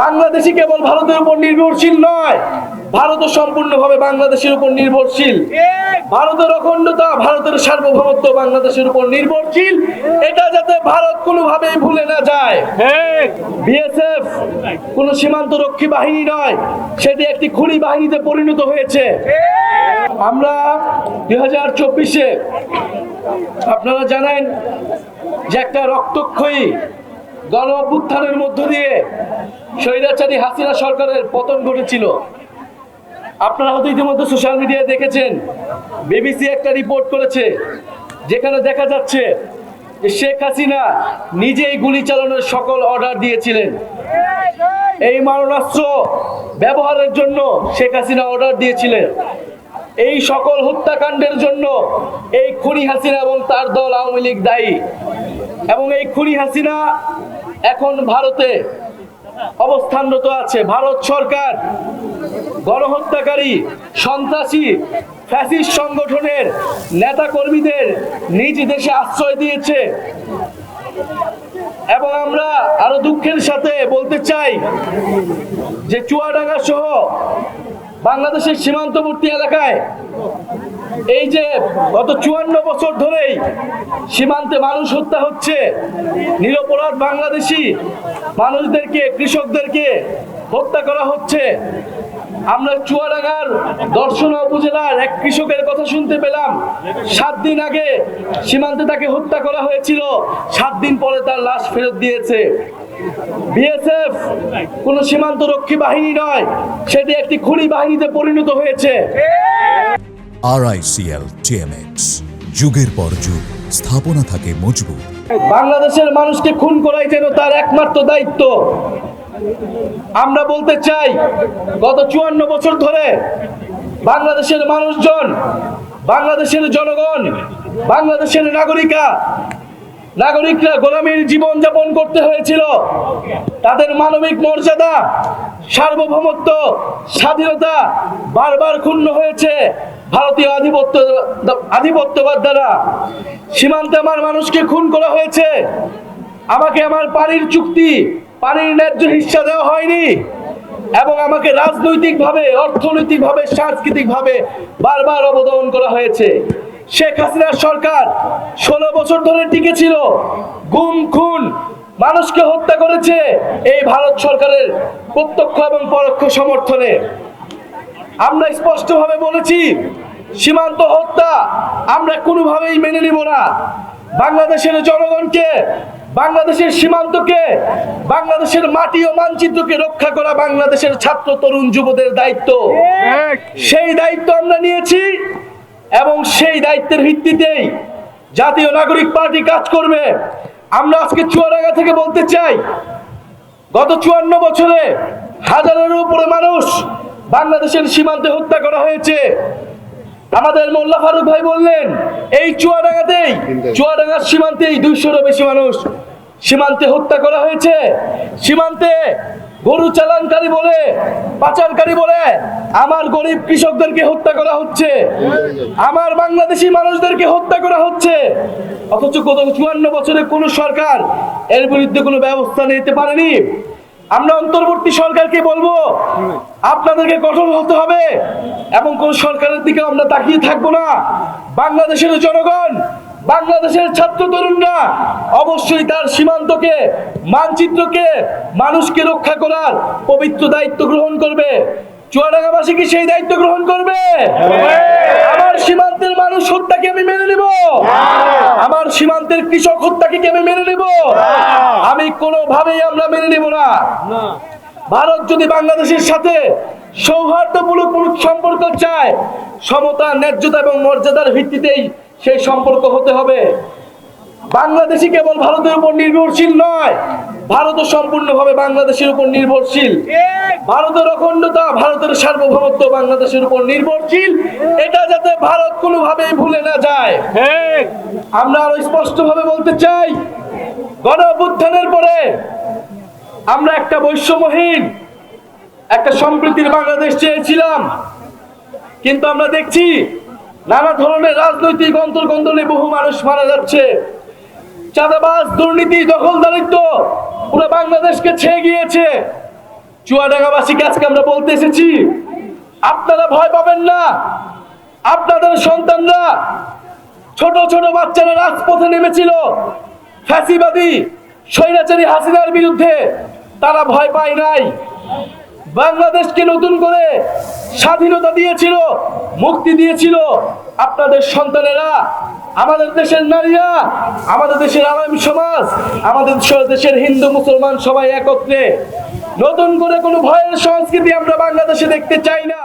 বাংলাদেশি কেবল ভারতের উপর নির্ভরশীল নয়, ভারতও সম্পূর্ণভাবে বাংলাদেশের উপর নির্ভরশীল। ভারতের অখণ্ডতা, ভারতের সার্বভৌমত্ব বাংলাদেশের উপর নির্ভরশীল। এটা যাতে ভারত কোনোভাবেই ভুলে না যায়। বিএসএফ কোন সীমান্ত রক্ষী বাহিনী নয়, সেটি একটি খুনি বাহিনীতে পরিণত হয়েছে। আমরা দুই হাজার চব্বিশে, আপনারা জানেন যে একটা রক্তক্ষয়ী গণ অভ্যুত্থানের মধ্য দিয়ে স্বৈরাচারী হাসিনা সরকারের পতন ঘটেছিল। আপনারা হয়তো ইতিমধ্যে সোশ্যাল মিডিয়ায় দেখেছেন, বিবিসি একটা রিপোর্ট করেছে, যেখানে দেখা যাচ্ছে যে শেখ হাসিনা নিজেই গুলি চালানোর সকল অর্ডার দিয়েছিলেন। এই মারণাস্ত্র ব্যবহারের জন্য শেখ হাসিনা অর্ডার দিয়েছিলেন। এই সকল হত্যাকাণ্ডের জন্য এই খুনি হাসিনা এবং তার দল আওয়ামী লীগ দায়ী। এবং এই খুনি হাসিনা এখন ভারতে অবস্থানরত আছে ভারত সরকার। গণহত্যাকারী, সন্ত্রাসী, ফ্যাসিস্ট সংগঠনের নেতা কর্মীদের নিজ দেশে আশ্রয় দিয়েছে। এবং আমরা আরও দুঃখের সাথে বলতে চাই যে চুয়াডাঙ্গা সহ বাংলাদেশের সীমান্তবর্তী এলাকায় এই যে গত চুয়ান্ন বছর ধরেই সীমান্তে মানুষ হত্যা হচ্ছে, নিরপরাধ বাংলাদেশি মানুষদেরকে, কৃষকদেরকে হত্যা করা হচ্ছে। আমরা চুয়াডাঙ্গার দর্শনা উপজেলার এক কৃষকের কথা শুনতে পেলাম। সাত দিন আগে সীমান্তে তাকে হত্যা করা হয়েছিল। সাত দিন পরে তার লাশ ফেরত দিয়েছে। বিএসএফ কোন সীমান্ত রক্ষী বাহিনী নয় সেটি একটি খুনি বাহিনীতে পরিণত হয়েছে। আরআইসিএল টিএমএক্স যুগের পর যুগ স্থাপনা থাকে মজবুত। বাংলাদেশের মানুষকে খুন করাই যেন তার একমাত্র দায়িত্ব। আমরা বলতে চাই গত চুয়ান্ন বছর ধরে বাংলাদেশের মানুষজন বাংলাদেশের জনগণ বাংলাদেশের নাগরিকা নাগরিকরা গোলামীর জীবন যাপন করতে হয়েছিল। তাদের মানবিক মর্যাদা, সার্বভৌমত্ব, স্বাধীনতা বারবার ক্ষুণ্ণ হয়েছে ভারতীয় আধিপত্য, আধিপত্যবাদ দ্বারা। সীমান্তে আমার মানুষকে খুন করা হয়েছে। আমাকে আমার পানির চুক্তি, পানির ন্যায্য হিস্সা দেওয়া হয়নি এবং আমাকে রাজনৈতিকভাবে, অর্থনৈতিকভাবে, সাংস্কৃতিকভাবে বারবার অবদমন করা হয়েছে। শেখ হাসিনার সরকার ষোলো বছর ধরে টিকে ছিল। গুম খুন মানুষকে হত্যা করেছে এই ভারত সরকারের প্রত্যক্ষ এবং পরোক্ষ সমর্থনে। আমরা স্পষ্টভাবে বলেছি সীমান্ত হত্যা আমরা কোনোভাবেই মেনে নিব না। বাংলাদেশের জনগণকে বাংলাদেশের সীমান্তকে বাংলাদেশের মাটি ও মানচিত্রকে রক্ষা করা বাংলাদেশের ছাত্র তরুণ যুবদের দায়িত্ব। সেই দায়িত্ব আমরা নিয়েছি। এবং সেই দায়িত্বের ভিত্তিতেই জাতীয় নাগরিক পার্টি কাজ করবে। আমরা আজকে চুয়াডাঙ্গা থেকে বলতে চাই, গত চুয়ান্ন বছরে হাজারের উপরে মানুষ বাংলাদেশের সীমান্তে হত্যা করা হয়েছে। আমাদের মোল্লা ফারুক ভাই বললেন, এই চুয়াডাঙ্গাতেই, চুয়াডাঙ্গার সীমান্তেই দুইশোরও বেশি মানুষ সীমান্তে হত্যা করা হয়েছে। সীমান্তে গরু চালানকারী বলে, পাচারকারী বলে, আমার গরিব কৃষকদেরকে হত্যা করা হচ্ছে। আমার বাংলাদেশি মানুষদেরকে হত্যা করা হচ্ছে। অথচ গত চুয়ান্ন বছরে কোনো সরকার এর বিরুদ্ধে কোনো ব্যবস্থা নিতে পারেনি। আমরা অন্তর্বর্তী সরকারকে বলব, আপনাদেরকে কঠোর হতে হবে এবং কোন সরকারের দিকে আমরা তাকিয়ে থাকব না। বাংলাদেশের জনগণ, বাংলাদেশের ছাত্র তরুণরা অবশ্যই তার সীমান্তকে, মানচিত্রকে মানুষকে রক্ষা করার পবিত্র দায়িত্ব গ্রহণ করবে। চুয়াডাঙ্গাবাসী কি সেই দায়িত্ব গ্রহণ করবে? আমার সীমান্তের মানুষ হত্যাকে আমি মেনে নেব? আমার সীমান্তের কৃষক হত্যাকে আমি মেনে নেব? আমি কোনোভাবেই আমরা মেনে নেব না। ভারত যদি বাংলাদেশের সাথে সৌহার্দ্যমূলক সম্পর্ক চায়, সমতা, ন্যায্যতা এবং মর্যাদার ভিত্তিতেই সেই সম্পর্ক হতে হবে। বাংলাদেশি কেবল ভারতের উপর নির্ভরশীল নয় ভারতও সম্পূর্ণভাবে বাংলাদেশের উপর নির্ভরশীল। ভারতের অখণ্ডতা, ভারতের সার্বভৌমত্ব বাংলাদেশের উপর নির্ভরশীল। এটা যাতে ভারত কোনোভাবেই ভুলে না যায়। আমরা আরও স্পষ্টভাবে বলতে চাই গণ পরে আমরা একটা বৈষম্যহীন, একটা সম্প্রীতির বাংলাদেশ চেয়েছিলাম। কিন্তু আমরা দেখছি, নানা ধরনের রাজনৈতিক অন্তর্গন্দলে বহু মানুষ মারা যাচ্ছে। চাঁদাবাজ, দুর্নীতি দখলদারিত্ব পুরো বাংলাদেশকে ছেয়ে গিয়েছে। চুয়াডাঙ্গাবাসীকে আজকে আমরা বলতে এসেছি, আপনারা ভয় পাবেন না। আপনাদের সন্তানরা ছোট ছোট বাচ্চারা রাজপথে নেমেছিল। ফ্যাসিবাদী, স্বৈরাচারী হাসিনার বিরুদ্ধে তারা ভয় পায় নাই। বাংলাদেশকে নতুন করে স্বাধীনতা দিয়েছিল, মুক্তি দিয়েছিল আপনাদের সন্তানেরা। আমাদের দেশের নারীরা, আমাদের দেশের আগামী সমাজ, আমাদের দেশের হিন্দু, মুসলমান সবাই একত্রে। নতুন করে কোনো ভয়ের সংস্কৃতি আমরা বাংলাদেশে দেখতে চাই না।